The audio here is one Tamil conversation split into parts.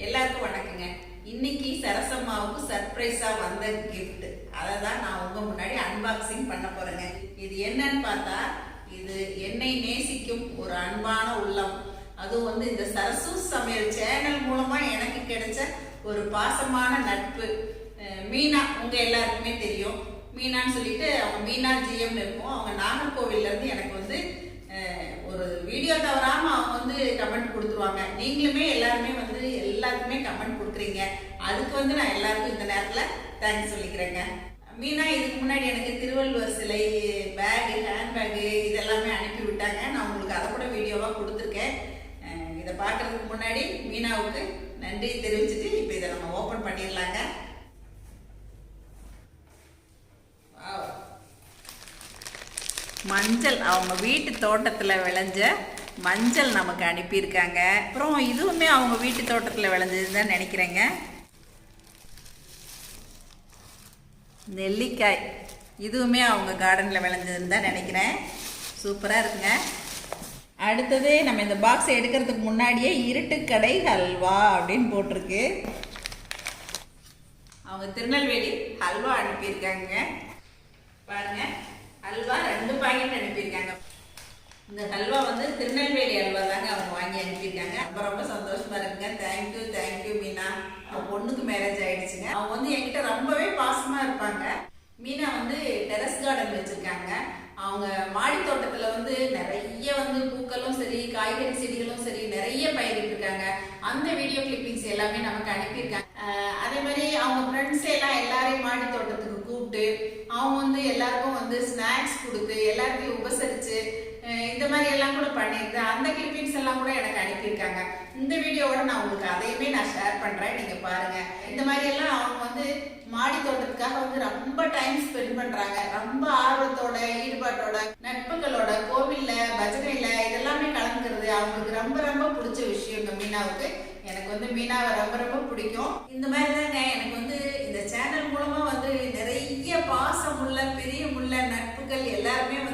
எல்லாருக்கும் வணக்கங்க. இன்னைக்கு சரசம்மாவுக்கு சர்ப்ரைஸா வந்த கிஃப்ட் அதை தான் நான் உங்க முன்னாடி அன்பாக்சிங் பண்ண போறேங்க. இது என்னன்னு பார்த்தா இது என்னை நேசிக்கும் ஒரு அன்பான உள்ளம். அதுவும் வந்து இந்த சரசு சமையல் சேனல் மூலமா எனக்கு கிடைச்ச ஒரு பாசமான நட்பு. மீனா உங்க எல்லாருக்குமே தெரியும். மீனான்னு சொல்லிட்டு அவங்க மீனா ஜிஎம்னு இருக்கும். அவங்க நாகர்கோவில்ல இருந்து எனக்கு வந்து ஒரு வீடியோ தவறாம அவங்க வந்து கமெண்ட் கொடுத்துருவாங்க. நீங்களுமே எல்லாருமே வந்து எல்லாருக்குமே கமெண்ட் கொடுக்குறீங்க. அதுக்கு வந்து நான் எல்லாருக்கும் இந்த நேரத்தில் தேங்க்ஸ் சொல்லிக்கிறேங்க. மீனா இதுக்கு முன்னாடி எனக்கு திருவள்ளுவர் சிலை பேகு ஹேண்ட்பேகு இதெல்லாமே அனுப்பி விட்டாங்க. நான் உங்களுக்கு அதை கூட வீடியோவாக கொடுத்துருக்கேன். இதை பார்க்குறதுக்கு முன்னாடி மீனாவுக்கு நன்றி தெரிவிச்சுட்டு இப்போ இதை நம்ம ஓப்பன் பண்ணிடலாங்க. மஞ்சள் அவங்க வீட்டு தோட்டத்தில் விளைஞ்ச மஞ்சள் நமக்கு அனுப்பியிருக்காங்க. அப்புறம் இதுவுமே அவங்க வீட்டு தோட்டத்தில் விளைஞ்சது தான் நினைக்கிறேங்க. நெல்லிக்காய். இதுவுமே அவங்க கார்டனில் விளைஞ்சதுன்னு தான் நினைக்கிறேன். சூப்பராக இருக்குங்க. அடுத்தது நம்ம இந்த பாக்ஸை எடுக்கிறதுக்கு முன்னாடியே இருட்டுக்கடை ஹல்வா அப்படின்னு போட்டிருக்கு. அவங்க திருநெல்வேலி ஹல்வா அனுப்பியிருக்காங்க பாருங்க ஹல்வா ரெண்டு பாக்கெட் அனுப்பியிருக்காங்க இந்த ஹல்வா வந்து திருநெல்வேலி ஹல்வா தாங்க அவங்க வாங்கி அனுப்பியிருக்காங்க ரொம்ப ரொம்ப சந்தோஷமா இருக்குங்க தேங்க்யூ தேங்க்யூ மீனா அவங்க பொண்ணுக்கு மேரேஜ் ஆயிடுச்சுங்க அவங்க வந்து என்கிட்ட ரொம்பவே பாசமா இருப்பாங்க மீனா வந்து டெரஸ் கார்டன் வச்சிருக்காங்க அவங்க மாடி தோட்டத்துல வந்து நிறைய வந்து பூக்களும் சரி காய்கறி செடிகளும் சரி நிறைய பயிரிட்டு இருக்காங்க அந்த வீடியோ கிளிப்பிங்ஸ் எல்லாமே நமக்கு அனுப்பியிருக்காங்க. அஹ் அதே மாதிரி அவங்க ஃப்ரெண்ட்ஸ் எல்லாம் எல்லாரையும் மாடி தோட்டத்துக்கு கூப்பிட்டு அவங்க வந்து எல்லாருக்கும் வந்து ஸ்நாக்ஸ் கொடுத்து எல்லாருக்கும் உபசரி எல்லாம் கூட எனக்கு அனுப்பியிருக்காங்க. இந்த வீடியோவோட நான் உங்களுக்கு அதையுமே நான் ஷேர் பண்றேன். நீங்க பாருங்க. இந்த மாதிரி எல்லாம் அவங்க வந்து மாடி தோட்டத்துக்காக வந்து ரொம்ப டைம் ஸ்பெண்ட் பண்றாங்க. ரொம்ப ஆர்வத்தோட ஈடுபாட்டோட நட்புகளோட கோவில்ல பஜனையில இதெல்லாமே கலந்துக்கிறது அவங்களுக்கு ரொம்ப ரொம்ப பிடிச்ச விஷயம் இந்த மீனாவுக்கு. எனக்கு வந்து மீனாவை ரொம்ப ரொம்ப பிடிக்கும். இந்த மாதிரி தாங்க எனக்கு வந்து இந்த சேனல் மூலமா வந்து நிறைய பாசமுள்ள பிரியமுள்ள நட்புகள் எல்லாருமே வந்து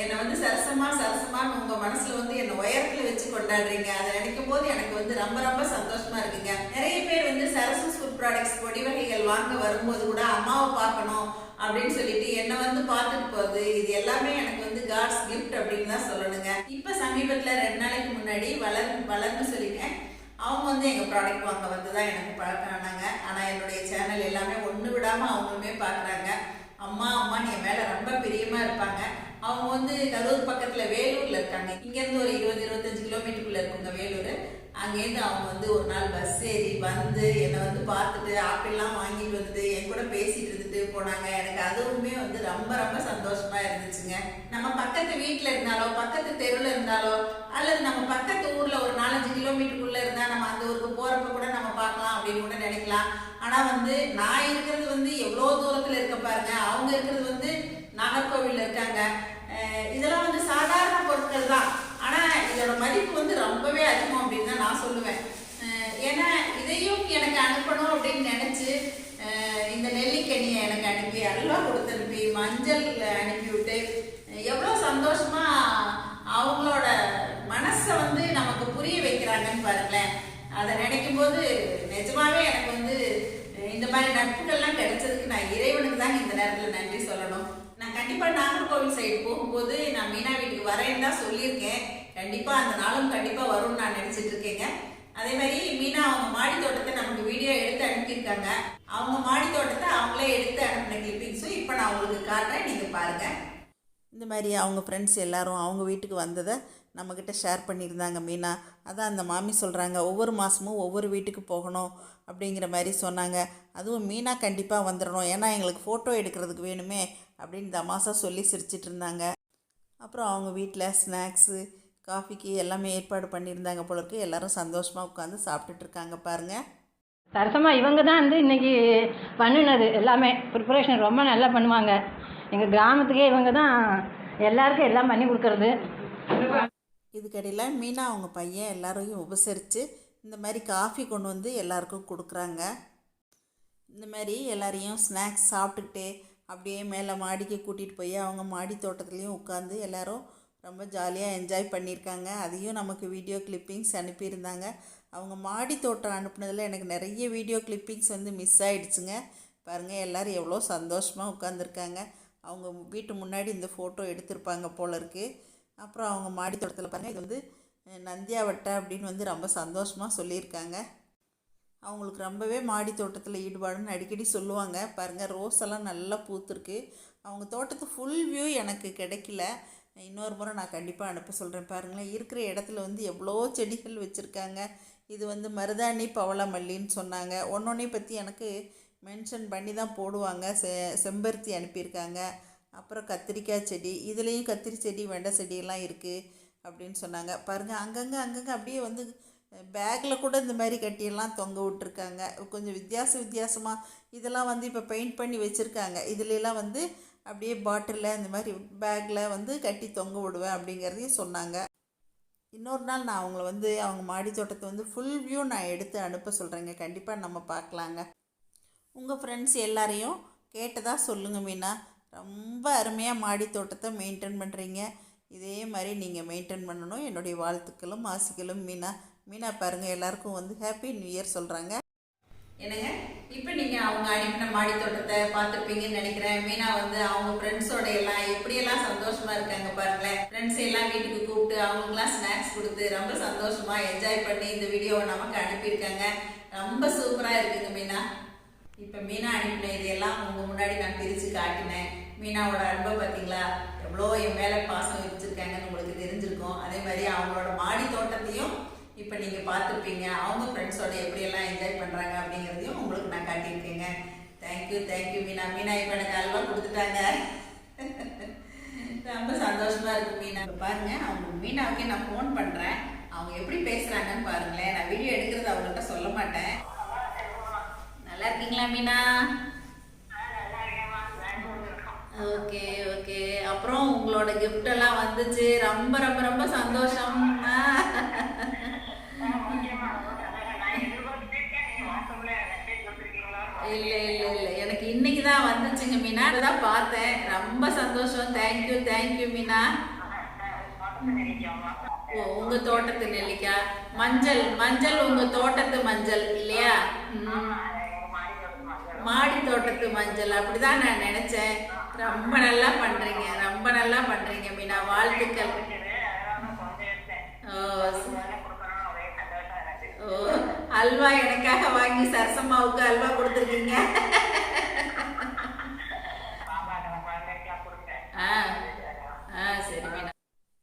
என்னை வந்து சரசமா சரசமான்னு உங்க மனசுல வந்து என்னை உயரத்துல வச்சு கொண்டாடுறீங்க. அதை நினைக்கும் போது எனக்கு வந்து ரொம்ப ரொம்ப சந்தோஷமா இருக்குங்க. நிறைய பேர் வந்து சரசு ஃபுட் ப்ராடக்ட்ஸ் பொடி வகைகள் வாங்க வரும்போது கூட அம்மாவை பார்க்கணும் அப்படின்னு சொல்லிட்டு என்னை வந்து பார்த்துட்டு போகுது இது எல்லாமே எனக்கு வந்து காட்ஸ் கிஃப்ட் அப்படின்னு தான் சொல்லணுங்க. இப்போ சமீபத்தில் ரெண்டு நாளைக்கு முன்னாடி வளர் வளர்ந்து சொல்லிட்டேன். அவங்க வந்து எங்கள் ப்ராடக்ட் வாங்க வந்து தான் எனக்கு பழக்கினாங்க ஆனால் என்னுடைய சேனல் எல்லாமே ஒன்று விடாமல் அவங்களுமே பார்க்குறாங்க. அம்மா அம்மா என் மேலே ரொம்ப பிரியமாக இருப்பாங்க. அவங்க வந்து கரூர் பக்கத்துல வேலூர்ல இருக்காங்க. இங்க இருந்து ஒரு இருபது இருபத்தஞ்சு கிலோமீட்டருக்குள்ள இருக்குங்க வேலூர். அங்கேருந்து அவங்க வந்து ஒரு நாள் பஸ் ஏறி வந்து என்னை வந்து பார்த்துட்டு ஆப்பிள்லாம் வாங்கிட்டு வந்துட்டு என் கூட பேசிட்டு இருந்துட்டு போனாங்க. எனக்கு அதுவுமே வந்து ரொம்ப ரொம்ப சந்தோஷமா இருந்துச்சுங்க. நம்ம பக்கத்து வீட்டில் இருந்தாலோ பக்கத்து தெருவில் இருந்தாலோ அல்லது நம்ம பக்கத்து ஊர்ல ஒரு நாலஞ்சு கிலோமீட்டருக்குள்ள இருந்தா நம்ம அந்த ஊருக்கு போறப்ப கூட நம்ம பார்க்கலாம் அப்படின்னு கூட நினைக்கலாம். ஆனா வந்து நான் இருக்கிறது வந்து எவ்வளோ தூரத்தில் இருக்க பாருங்க. அவங்க இருக்கிறது வந்து நாகர்கோவிலில் இருக்காங்க. இதெல்லாம் வந்து சாதாரண பொருட்கள் தான். ஆனால் இதோட மதிப்பு வந்து ரொம்பவே அதிகம் அப்படின்னு தான் நான் சொல்லுவேன். ஏன்னா இதையும் எனக்கு அனுப்பணும் அப்படின்னு நினச்சி இந்த நெல்லிக்கனியை எனக்கு அனுப்பி அல்வா கொடுத்து அனுப்பி மஞ்சள் அனுப்பிவிட்டு எவ்வளோ சந்தோஷமாக அவங்களோட மனசை வந்து நமக்கு புரிய வைக்கிறாங்கன்னு பாருங்களேன். அதை நினைக்கும் போது நிஜமாவே எனக்கு வந்து இந்த மாதிரி நட்புகள்லாம் கிடைச்சதுக்கு நான் இறைவனுக்கு தான் இந்த நேரத்தில் நன்றி சொல்லணும். கண்டிப்பாக நாகர்கோவில் சைடு போகும்போது நான் மீனா வீட்டுக்கு வரேன்னு தான் சொல்லியிருக்கேன். கண்டிப்பாக அந்த நாளும் கண்டிப்பாக வரும்னு நான் நினச்சிட்டு இருக்கேங்க. அதே மாதிரி மீனா அவங்க மாடி தோட்டத்தை நமக்கு வீடியோ எடுத்து அனுப்பியிருக்காங்க. அவங்க மாடி தோட்டத்தை அவங்களே எடுத்து அனுப்பின கிளிப்பிங்ஸும் இப்போ நான் உங்களுக்கு காட்டுறேன். நீங்கள் பாருங்கள் இந்த மாதிரி அவங்க ஃப்ரெண்ட்ஸ் எல்லாரும் அவங்க வீட்டுக்கு வந்ததை நம்மக்கிட்ட ஷேர் பண்ணியிருந்தாங்க மீனா. அதான் அந்த மாமி சொல்கிறாங்க ஒவ்வொரு மாதமும் ஒவ்வொரு வீட்டுக்கு போகணும் அப்படிங்கிற மாதிரி சொன்னாங்க. அதுவும் மீனா கண்டிப்பாக வந்துடணும் ஏன்னா எங்களுக்கு ஃபோட்டோ எடுக்கிறதுக்கு வேணுமே அப்படின்னு தமாசா சொல்லி சிரிச்சிட்டு இருந்தாங்க. அப்புறம் அவங்க வீட்டில் ஸ்நாக்ஸு காஃபிக்கு எல்லாமே ஏற்பாடு பண்ணியிருந்தாங்க போல இருக்கு. எல்லாரும் சந்தோஷமாக உட்காந்து சாப்பிட்டுட்டு இருக்காங்க பாருங்கள் சரசமாக இவங்க தான் வந்து இன்னைக்கு பண்ணினது எல்லாமே. ப்ரிப்பரேஷன் ரொம்ப நல்லா பண்ணுவாங்க. எங்கள் கிராமத்துக்கே இவங்க தான் எல்லாருக்கும் எல்லாம் பண்ணி கொடுக்கறது. இதுக்கடையில் மீனா அவங்க பையன் எல்லாரையும் உபசரித்து இந்த மாதிரி காஃபி கொண்டு வந்து எல்லாருக்கும் கொடுக்குறாங்க. இந்த மாதிரி எல்லாரையும் ஸ்நாக்ஸ் சாப்பிட்டுக்கிட்டே அப்படியே மேலே மாடிக்கு கூட்டிகிட்டு போய் அவங்க மாடி தோட்டத்துலேயும் உட்காந்து எல்லோரும் ரொம்ப ஜாலியாக என்ஜாய் பண்ணியிருக்காங்க. அதையும் நமக்கு வீடியோ கிளிப்பிங்ஸ் அனுப்பியிருந்தாங்க. அவங்க மாடி தோட்டம் அனுப்புனதில் எனக்கு நிறைய வீடியோ கிளிப்பிங்ஸ் வந்து மிஸ் ஆகிடுச்சுங்க பாருங்கள் எல்லோரும் எவ்வளோ சந்தோஷமாக உட்காந்துருக்காங்க அவங்க வீட்டு முன்னாடி இந்த ஃபோட்டோ எடுத்திருப்பாங்க போல இருக்குது அப்புறம் அவங்க மாடி தோட்டத்தில் பாருங்கள் இது வந்து நந்தியா வட்டை அப்படின்னு வந்து ரொம்ப சந்தோஷமாக சொல்லியிருக்காங்க. அவங்களுக்கு ரொம்பவே மாடி தோட்டத்தில் ஈடுபாடுன்னு அடிக்கடி சொல்லுவாங்க. பாருங்கள் ரோஸ் எல்லாம் நல்லா பூத்துருக்கு. அவங்க தோட்டத்து ஃபுல் வியூ எனக்கு கிடைக்கல. இன்னொரு முறை நான் கண்டிப்பாக அனுப்ப சொல்கிறேன் பாருங்களேன் இருக்கிற இடத்துல வந்து எவ்வளோ செடிகள் வச்சுருக்காங்க. இது வந்து மருதாணி பவளமல்லின்னு சொன்னாங்க. ஒன்றொன்னையும் பற்றி எனக்கு மென்ஷன் பண்ணி தான் போடுவாங்க. செ செம்பருத்தி அனுப்பியிருக்காங்க. அப்புறம் கத்திரிக்காய் செடி இதுலேயும் கத்திரி செடி வெண்டை செடியெல்லாம் இருக்குது அப்படின்னு சொன்னாங்க. பாருங்கள் அங்கங்கே அங்கங்கே அப்படியே வந்து பேக்கில் கூட இந்த மாதிரி கட்டியெல்லாம் தொங்க விட்டுருக்காங்க. கொஞ்சம் வித்தியாச வித்தியாசமாக இதெல்லாம் வந்து இப்போ பெயிண்ட் பண்ணி வச்சுருக்காங்க. இதுலலாம் வந்து அப்படியே பாட்டிலில் இந்த மாதிரி பேக்கில் வந்து கட்டி தொங்க விடுவேன் அப்படிங்கிறதையும் சொன்னாங்க. இன்னொரு நாள் நான் அவங்கள வந்து அவங்க மாடி தோட்டத்தை வந்து ஃபுல் வியூ நான் எடுத்து அனுப்ப சொல்கிறேங்க கண்டிப்பாக நம்ம பார்க்கலாங்க. உங்கள் ஃப்ரெண்ட்ஸ் எல்லாரையும் கேட்டதாக சொல்லுங்கள் மீனா. ரொம்ப அருமையாக மாடி தோட்டத்தை மெயின்டைன் பண்ணுறீங்க இதே மாதிரி நீங்கள் மெயின்டைன் பண்ணணும். என்னுடைய வாழ்த்துக்களும் ஆசைகளும். மீனா மீனா பாருங்கள் எல்லாருக்கும் வந்து ஹாப்பி நியூ இயர் சொல்கிறாங்க என்னங்க? இப்போ நீங்கள் அவங்க அனுப்பின மாடி தோட்டத்தை பார்த்துருப்பீங்கன்னு நினைக்கிறேன். மீனா வந்து அவங்க ஃப்ரெண்ட்ஸோட எல்லாம் எப்படியெல்லாம் சந்தோஷமா இருக்காங்க பாருங்களேன். ஃப்ரெண்ட்ஸ் எல்லாம் வீட்டுக்கு கூப்பிட்டு அவங்களுக்குலாம் ஸ்நாக்ஸ் கொடுத்து ரொம்ப சந்தோஷமா என்ஜாய் பண்ணி இந்த வீடியோவை நமக்கு அனுப்பியிருக்காங்க. ரொம்ப சூப்பராக இருக்குங்க மீனா. இப்போ மீனா அனுப்பின இதையெல்லாம் உங்கள் முன்னாடி நான் பிரித்து காட்டினேன். மீனாவோட அன்பை பார்த்தீங்களா? எவ்வளோ என் மேலே பாசம் வச்சுருக்காங்கன்னு உங்களுக்கு தெரிஞ்சிருக்கும். அதே மாதிரி அவங்களோட மாடி தோட்டத்தையும் இப்போ நீங்கள் பார்த்துருப்பீங்க. அவங்க ஃப்ரெண்ட்ஸோட எப்படியெல்லாம் என்ஜாய் பண்ணுறாங்க அப்படிங்கிறதையும் உங்களுக்கு நான் காட்டியிருக்கேங்க. Thank you thank you Meena. Meena இப்போ எனக்கு அல்வா கொடுத்துட்டாங்க. ரொம்ப சந்தோஷமாக இருக்கு மீனா. பாருங்கள் பாருங்க அவங்க மீனாவுக்கே நான் ஃபோன் பண்ணுறேன் அவங்க எப்படி பேசுகிறாங்கன்னு பாருங்களேன். நான் வீடியோ எடுக்கிறது அவங்கள்ட்ட சொல்ல மாட்டேன். நல்லா இருக்கீங்களா மீனா? ஓகே ஓகே அப்புறம் உங்களோட கிஃப்ட் எல்லாம் வந்துச்சு. ரொம்ப ரொம்ப ரொம்ப சந்தோஷம். இல்லை இல்ல இல்ல. இல்ல எனக்கு இன்னைக்கு தான் வந்துச்சுங்க மீனா. தான் பார்த்தேன். ரொம்ப சந்தோஷம். Thank you thank you Meena. ஓ உங்க தோட்டத்து நெல்லிக்காய். மஞ்சள் மஞ்சள் உங்க தோட்டத்து மஞ்சள் இல்லையா? மாடி தோட்டத்து மஞ்சள் அப்படிதான் நான் நினைச்சேன். ரொம்ப நல்லா பண்றீங்க ரொம்ப நல்லா பண்றீங்க மீனா வாழ்த்துக்கள். ஓ ஓ அல்வா எனக்காக வாங்கி சரசம்மாவுக்கு அல்வா கொடுத்துருக்கீங்க. ஆ ஆ சரி மீனா.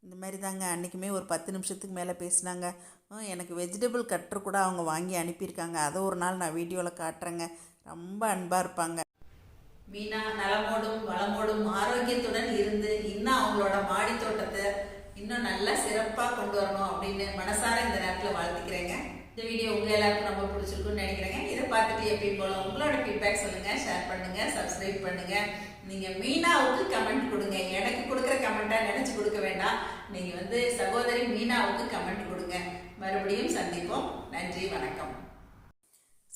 இந்த மாதிரி தாங்க அன்றைக்குமே ஒரு பத்து நிமிஷத்துக்கு மேலே பேசினாங்க. எனக்கு வெஜிடபிள் கட்டர் கூட அவங்க வாங்கி அனுப்பியிருக்காங்க. அதை ஒரு நாள் நான் வீடியோவில் காட்டுறேங்க. ரொம்ப அன்பாக இருப்பாங்க. மீனா நலமோடும் வளமோடும் ஆரோக்கியத்துடன் இருந்து இன்னும் அவங்களோட மாடி தோட்டத்தை இன்னும் நல்லா சிறப்பாக கொண்டு வரணும் அப்படின்னு மனசார இந்த நேரத்தில் வாழ்த்துக்கிறேங்க. இந்த வீடியோ உங்கள் எல்லாருக்கும் ரொம்ப பிடிச்சிருக்குன்னு நினைக்கிறேங்க. இதை பார்த்துட்டு எப்பயும் போல உங்களோட ஃபீட்பேக் சொல்லுங்க ஷேர் பண்ணுங்க சப்ஸ்கிரைப் பண்ணுங்க. நீங்க மீனாவுக்கு கமெண்ட் கொடுங்க. எனக்கு கொடுக்குற கமெண்ட்டாக நினைச்சு கொடுக்க வேண்டாம். நீங்க வந்து சகோதரி மீனாவுக்கு கமெண்ட் கொடுங்க. மறுபடியும் சந்திப்போம். நன்றி வணக்கம்.